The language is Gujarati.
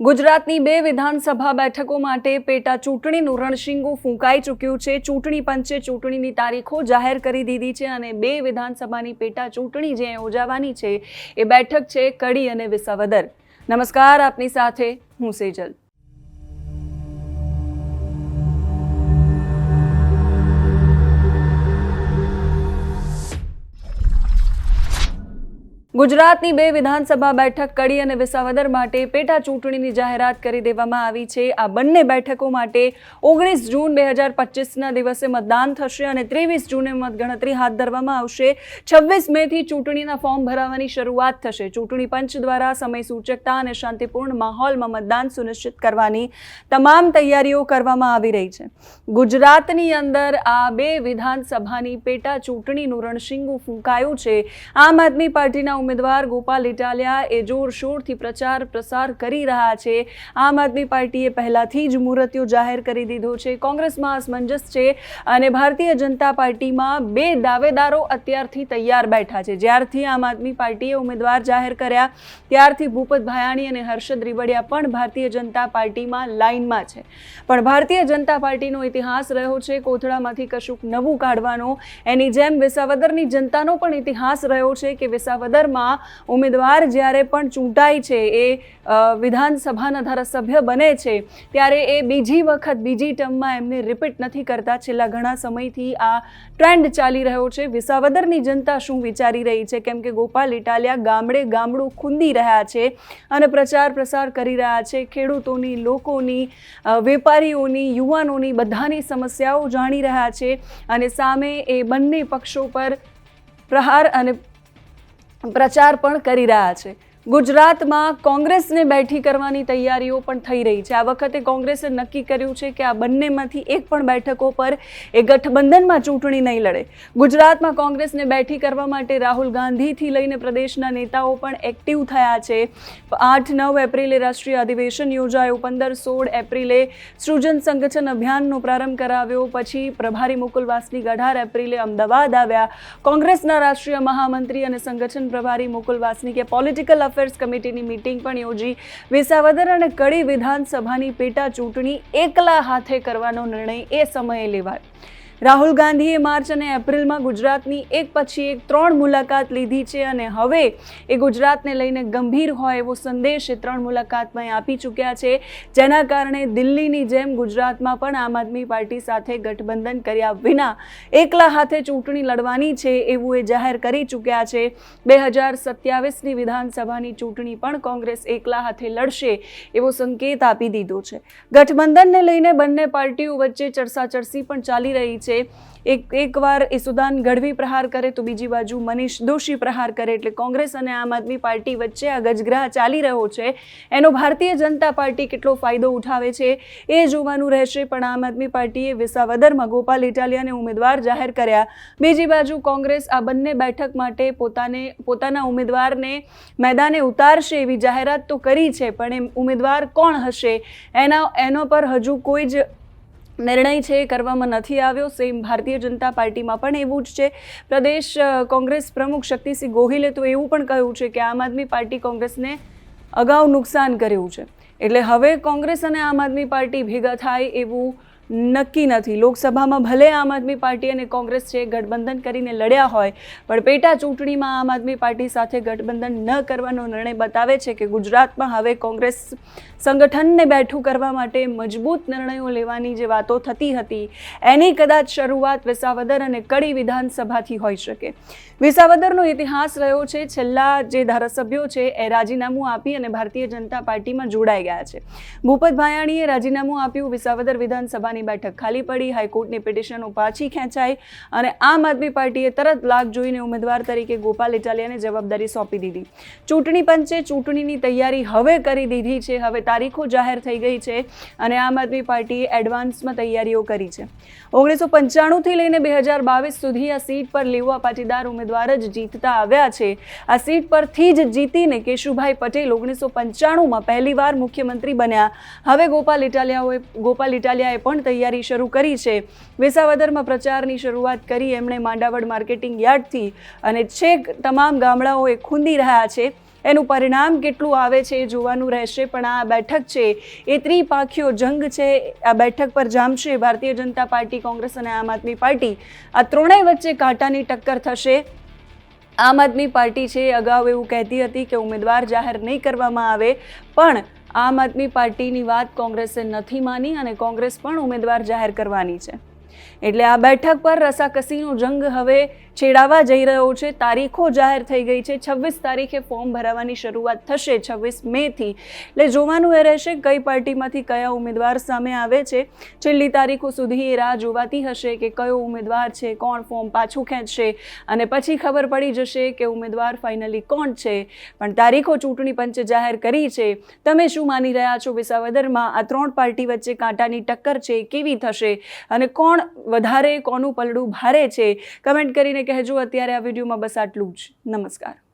ગુજરાતની બે વિધાનસભા બેઠકો માટે પેટા ચૂંટણીનું રણશીંગું ફૂંકાઈ ચૂક્યું છે. ચૂંટણી પંચે ચૂંટણીની તારીખો જાહેર કરી દીધી છે અને બે વિધાનસભાની પેટા ચૂંટણી જે યોજાવાની છે એ બેઠક છે કડી અને વિસાવદર. નમસ્કાર, આપની સાથે હું સેજલ. ગુજરાતની બે વિધાનસભા બેઠક કડી અને વિસાવદર માટે પેટા ચૂંટણીની જાહેરાત કરી દેવામાં આવી છે. આ બંને બેઠકો માટે ઓગણીસ જૂન બે હજાર પચીસના દિવસે મતદાન થશે અને ત્રેવીસ જૂને મતગણતરી હાથ ધરવામાં આવશે. છવ્વીસ મેથી ચૂંટણીના ફોર્મ ભરાવાની શરૂઆત થશે. ચૂંટણી પંચ દ્વારા સમય સૂચકતા અને શાંતિપૂર્ણ માહોલમાં મતદાન સુનિશ્ચિત કરવાની તમામ તૈયારીઓ કરવામાં આવી રહી છે. ગુજરાતની અંદર આ બે વિધાનસભાની પેટા ચૂંટણીનું રણશીંગું ફૂંકાયું છે. આમ આદમી પાર્ટીના ઉમેદવાર ગોપાલ ઇટાલિયા એ જોરશોરથી પ્રચાર પ્રસાર કરી રહ્યા છે. આમ આદમી પાર્ટીએ પહેલાથી જ મુહૂર્ત્યો જાહેર કરી દીધો છે. કોંગ્રેસમાં અસમંજસ છે અને ભારતીય જનતા પાર્ટીમાં બે દાવેદારો અત્યારથી તૈયાર બેઠા છે. જ્યારથી આમ આદમી પાર્ટીએ ઉમેદવાર જાહેર કર્યા, ત્યારથી ભૂપત ભાયાણી અને હર્ષદ રીબડિયા પણ ભારતીય જનતા પાર્ટીમાં લાઇનમાં છે. પણ ભારતીય જનતા પાર્ટીનો ઇતિહાસ રહ્યો છે. કોથળામાંથી કશુંક નવું કાઢવાનો. એની જેમ વિસાવદરની જનતાનો પણ ઇતિહાસ રહ્યો છે કે વિસાવદરમાં ઉમેદવાર જ્યારે પણ ચૂંટાય છે, એ વિધાનસભાના ધારાસભ્ય બને છે, ત્યારે એ બીજી વખત, બીજી ટર્મમાં એમને રિપીટ નથી કરતા. છેલ્લા ઘણા સમયથી આ ટ્રેન્ડ ચાલી રહ્યો છે. વિસાવદરની જનતા શું વિચારી રહી છે? કેમ કે ગોપાલ ઇટાલિયા ગામડે ગામડું ખૂંદી રહ્યા છે અને પ્રચાર પ્રસાર કરી રહ્યા છે. ખેડૂતોની, લોકોની વેપારીઓની, યુવાનોની બધાની સમસ્યાઓ જાણી રહ્યા છે અને સામે એ બંને પક્ષો પર પ્રહાર અને પ્રચાર પણ કરી રહ્યા છે. ગુજરાતમાં કોંગ્રેસને બેઠી કરવાની તૈયારીઓ પણ થઈ રહી છે. આ વખતે કોંગ્રેસે નક્કી કર્યું છે કે આ બંનેમાંથી એક પણ બેઠકો પર એ ગઠબંધનમાં ચૂંટણી નહીં લડે. ગુજરાતમાં કોંગ્રેસને બેઠી કરવા માટે રાહુલ ગાંધીથી લઈને પ્રદેશના નેતાઓ પણ એક્ટિવ થયા છે. આઠ નવ એપ્રિલે રાષ્ટ્રીય અધિવેશન યોજાયું. પંદર સોળ એપ્રિલે સૃજન સંગઠન અભિયાનનો પ્રારંભ કરાવ્યો. પછી પ્રભારી મુકુલ વાસનિક અઢાર એપ્રિલે અમદાવાદ આવ્યા. કોંગ્રેસના રાષ્ટ્રીય મહામંત્રી અને સંગઠન પ્રભારી મુકુલ વાસનિકે પોલિટિકલ અફેર્સ કમિટીની મીટિંગ પણ યોજી. વિસાવદર અને કડી વિધાનસભાની પેટા ચૂંટણી એકલા હાથે કરવાનો નિર્ણય એ સમયે લેવાયો. રાહુલ ગાંધીએ માર્ચ અને એપ્રિલમાં ગુજરાતની એક પછી એક ત્રણ મુલાકાત લીધી છે અને હવે એ ગુજરાતને લઈને ગંભીર હોય એવો સંદેશ એ ત્રણ મુલાકાતમાં આપી ચૂક્યા છે. જેના કારણે દિલ્હીની જેમ ગુજરાતમાં પણ આમ આદમી પાર્ટી સાથે ગઠબંધન કર્યા વિના એકલા હાથે ચૂંટણી લડવાની છે એવું એ જાહેર કરી ચૂક્યા છે. બે હજાર સત્યાવીસની વિધાનસભાની ચૂંટણી પણ કોંગ્રેસ એકલા હાથે લડશે એવો સંકેત આપી દીધો છે. ગઠબંધનને લઈને બંને પાર્ટીઓ વચ્ચે ચર્ચાચર્ચી પણ ચાલી રહી છે. એક, એકવાર ઈસુદાન ગઢવી પ્રહાર કરે તો બીજી બાજુ મનીષ દોશી પ્રહાર કરે એટલે કોંગ્રેસ અને આમ આદમી પાર્ટી વચ્ચે આ ગજગ્રાહ ચાલી રહ્યો છે. એનો ભારતીય જનતા પાર્ટી કેટલો ફાયદો ઉઠાવે છે એ જોવાનું રહેશે, પણ આમ આદમી પાર્ટીએ વિસાવદરમાં ગોપાલ ઇટાલિયાને ઉમેદવાર જાહેર કર્યા. બીજી બાજુ કોંગ્રેસ આ બંને બેઠક માટે પોતાને, પોતાના ઉમેદવારને મેદાને ઉતારશે એવી જાહેરાત તો કરી છે, પણ એ ઉમેદવાર કોણ હશે? એના, એનો પર હજુ કોઈ જ નિર્ણય છે, એ કરવામાં નથી આવ્યો. સેમ ભારતીય જનતા પાર્ટીમાં પણ એવું જ છે. પ્રદેશ કોંગ્રેસ પ્રમુખ શક્તિસિંહ ગોહિલે તો એવું પણ કહ્યું છે કે આમ આદમી પાર્ટી કોંગ્રેસને અગાઉ નુકસાન કર્યું છે. એટલે હવે કોંગ્રેસ અને આમ આદમી પાર્ટી ભેગા થાય એવું નક્કી નથી. લોકસભામાં ભલે આમ આદમી પાર્ટી અને કોંગ્રેસ છે, ગઠબંધન કરીને લડ્યા હોય, પણ પેટા ચૂંટણીમાં આમ આદમી પાર્ટી સાથે ગઠબંધન ન કરવાનો નિર્ણય બતાવે છે કે ગુજરાતમાં હવે કોંગ્રેસ સંગઠનને બેઠું કરવા માટે મજબૂત નિર્ણયો લેવાની જે વાતો થતી હતી, એની કદાચ શરૂઆત વિસાવદર અને કડી વિધાનસભાથી હોઈ શકે. વિસાવદરનો ઇતિહાસ રહ્યો છે, છેલ્લા જે ધારાસભ્યો છે, એ રાજીનામું આપી અને ભારતીય જનતા પાર્ટીમાં જોડાઈ ગયા છે. ભૂપત ભાયાણીએ રાજીનામું આપ્યું વિસાવદર વિધાનસભાની બેઠક ખાલી પડી, હાઈકોર્ટની પિટિશનો પાછી ખેંચાઈ અને આમ આદમી પાર્ટીએ તરત લાગ જોઈને ઉમેદવાર તરીકે ગોપાલ ઇટાલિયાને જવાબદારી સોંપી દીધી. ચૂંટણી પંચે ચૂંટણીની તૈયારી હવે કરી દીધી છે, હવે તારીખો જાહેર થઈ ગઈ છે અને આમ આદમી પાર્ટીએ એડવાન્સમાં તૈયારીઓ કરી છે. ઓગણીસો પંચાણુંથી લઈને બે હજાર બાવીસ સુધી આ સીટ પર લેવા પાટીદાર ઉમેદવાર જ જીતતા આવ્યા છે. આ સીટ પરથી જ જીતીને કેશુભાઈ પટેલ ઓગણીસો પંચાણુંમાં પહેલીવાર મુખ્યમંત્રી બન્યા. હવે ગોપાલ ઇટાલિયાઓએ, ગોપાલ ઇટાલિયાએ પણ તૈયારી શરૂ કરી છે. વિસાવદરમાં પ્રચારની શરૂઆત કરી એમણે માંડાવડ માર્કેટિંગ યાર્ડથી. અને છેક તમામ ગામડાઓ એ ખૂંદી રહ્યા છે. એનું પરિણામ કેટલું આવે છે એ જોવાનું રહેશે, પણ આ બેઠક છે એ ત્રિપાખીયો જંગ છે. આ બેઠક પર જામશે ભારતીય જનતા પાર્ટી, કોંગ્રેસ અને આમ આદમી પાર્ટી. આ ત્રણેય વચ્ચે કાંટાની ટક્કર થશે. આમ આદમી પાર્ટી છે અગાઉ એવું કહેતી હતી કે ઉમેદવાર જાહેર નહીં કરવામાં આવે, પણ આમ આદમી પાર્ટીની વાત કોંગ્રેસે નથી માની અને કોંગ્રેસ પણ ઉમેદવાર જાહેર કરવાની છે. એટલે આ બેઠક પર રસાકસીનો જંગ હવે છેડાવા જઈ રહ્યો છે. તારીખો જાહેર થઈ ગઈ છે. છવ્વીસ તારીખે ફોર્મ ભરાવાની શરૂઆત થશે છવ્વીસ મેથી. એટલે જોવાનું એ રહેશે કઈ પાર્ટીમાંથી કયા ઉમેદવાર સામે આવે છે. છેલ્લી તારીખો સુધી એ રાહ જોવાતી હશે કે કયો ઉમેદવાર છે, કોણ ફોર્મ પાછું ખેંચશે. અને પછી ખબર પડી જશે કે ઉમેદવાર ફાઇનલી કોણ છે. પણ તારીખો ચૂંટણી પંચે જાહેર કરી છે. તમે શું માની રહ્યા છો વિસાવદરમાં? આ ત્રણ પાર્ટી વચ્ચે કાંટાની ટક્કર છે કેવી થશે? અને કોણ વધારે કોનું પલડું ભારે છે? કમેન્ટ કરીને કહેજો. અત્યારે આ વિડીયોમાં બસ આટલું જ. નમસ્કાર.